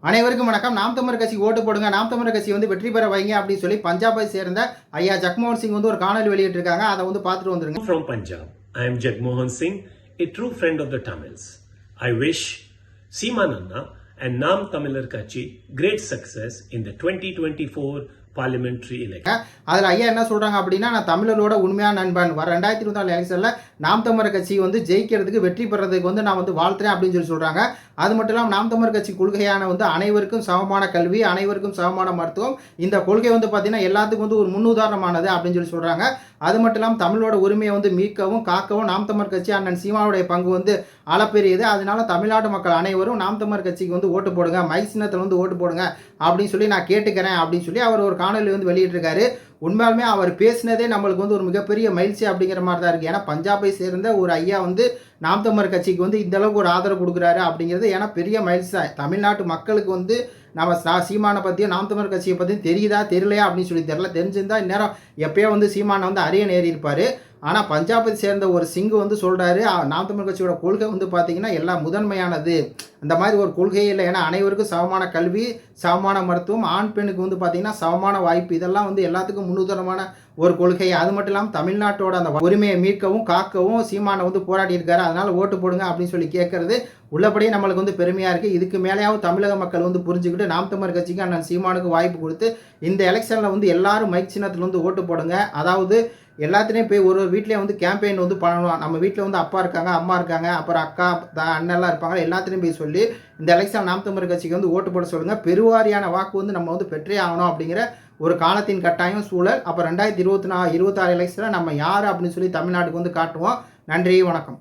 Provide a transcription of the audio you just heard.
அனைவருக்கும் வணக்கம். நாம் தமிழர் கட்சி ஓட்டு போடுங்க. நாம் தமிழர் கட்சி வந்து வெற்றி பெற வைங்க அப்படின்னு சொல்லி பஞ்சாபை சேர்ந்த ஐயா ஜக்மோகன் சிங் வந்து ஒரு காணொலி வெளியிட்டிருக்காங்க. அதை வந்து பார்த்துட்டு வந்துருங்க. From Punjab, I am Jagmohan Singh, a true friend of the Tamils. I wish Seemananda and Nam Tamilar Kachi great success in the 2024 parliamentary election. அதில் ஐயா என்ன சொல்கிறாங்க அப்படின்னா நான் தமிழரோட உண்மையான நண்பன். வர ரெண்டாயிரத்தி இருபத்தி நாலு எலெக்ஷனில் நாம் தமிழர் கட்சி வந்து ஜெயிக்கிறதுக்கு வெற்றி பெறதுக்கு வந்து நான் வந்து வாழ்த்துறேன் அப்படின்னு சொல்லி சொல்கிறாங்க அது மட்டும் இல்லாமல் நாம் தமிழர் கட்சி கொள்கையான வந்து அனைவருக்கும் சமமான கல்வி அனைவருக்கும் சமமான மருத்துவம் இந்த கொள்கை வந்து பார்த்தீங்கன்னா எல்லாத்துக்கும் வந்து ஒரு முன்னுதாரணமானது அப்படின்னு சொல்லி சொல்கிறாங்க அது மட்டும் இல்லாமல் தமிழோட உரிமையை வந்து மீட்கவும் காக்கவும் நாம் தமிழர் கட்சி அண்ணன் சீமாவுடைய பங்கு வந்து அளப்பெரியது. அதனால தமிழ்நாட்டு மக்கள் அனைவரும் நாம் தமிழர் கட்சிக்கு வந்து ஓட்டு போடுங்க மை சின்னத்தில் வந்து ஓட்டு போடுங்க அப்படின்னு சொல்லி நான் கேட்டுக்கிறேன் அப்படின்னு சொல்லி அவர் ஒரு காணொலி வந்து வெளியிட்டிருக்காரு. உண்மையாலுமே அவர் பேசினதே நம்மளுக்கு வந்து ஒரு மிகப்பெரிய மகிழ்ச்சி அப்படிங்கிற மாதிரி தான் இருக்குது ஏன்னா பஞ்சாபை சேர்ந்த ஒரு ஐயா வந்து நாம் தமிழர் கட்சிக்கு வந்து இந்த அளவுக்கு ஒரு ஆதரவு கொடுக்குறாரு அப்படிங்கிறது ஏன்னா பெரிய மகிழ்ச்சி தான். தமிழ்நாட்டு மக்களுக்கு வந்து நம்ம சா சீமானை பற்றியும் நாம் தமிழர் கட்சியை பற்றியும் தெரியுதா தெரியலையா அப்படின்னு சொல்லி தெரில தெரிஞ்சிருந்தால் இந்நேரம் எப்பயோ வந்து சீமானை வந்து அரிய நேரி இருப்பார் ஆனால் பஞ்சாபை சேர்ந்த ஒரு சிங்கு வந்து சொல்கிறாரு நாம் தமிழ் கட்சியோட கொள்கை வந்து பார்த்தீங்கன்னா எல்லாம் முதன்மையானது. அந்த மாதிரி ஒரு கொள்கையே இல்லை. ஏன்னா அனைவருக்கும் சமமான கல்வி சமமான மருத்துவம் ஆண் பெண்ணுக்கு வந்து பார்த்திங்கன்னா சமமான வாய்ப்பு. இதெல்லாம் வந்து எல்லாத்துக்கும் முன்னுதாரணமான ஒரு கொள்கை. அது மட்டும் இல்லாமல் தமிழ்நாட்டோட அந்த உரிமையை மீட்கவும் காக்கவும் சீமானை வந்து போராடி இருக்காரு. அதனால் ஓட்டு போடுங்க அப்படின்னு சொல்லி கேட்கறது உள்ளபடியே நம்மளுக்கு வந்து பெருமையாக இருக்குது இதுக்கு மேலேயாவது தமிழக மக்கள் வந்து புரிஞ்சுக்கிட்டு நாம் தமிழர் கட்சிக்கு அண்ணன் சீமானுக்கு வாய்ப்பு கொடுத்து இந்த எலெக்ஷனில் வந்து எல்லாரும் மைக் சின்னத்தில் வந்து ஓட்டு போடுங்க. அதாவது எல்லாத்துலேயும் போய் ஒரு ஒரு வீட்லேயும் வந்து கேம்பெயின் வந்து பண்ணணும். நம்ம வீட்டில் வந்து அப்பா இருக்காங்க அம்மா இருக்காங்க அப்புறம் அக்கா அண்ணெல்லாம் இருப்பாங்க. எல்லாத்துலேயும் போய் சொல்லி இந்த எலெக்ஷன் நாம் தமிழர் கட்சிக்கு வந்து ஓட்டு போட சொல்லுங்கள் பெருவாரியான வாக்கு வந்து நம்ம வந்து பெற்றே ஆகணும் அப்படிங்கிற ஒரு காலத்தின் கட்டாயம் சூழல். அப்போ ரெண்டாயிரத்தி இருபத்தி நா இருபத்தாறு எலெக்ஷனில் நம்ம யார் அப்படின்னு சொல்லி தமிழ்நாட்டுக்கு வந்து காட்டுவோம். நன்றி வணக்கம்.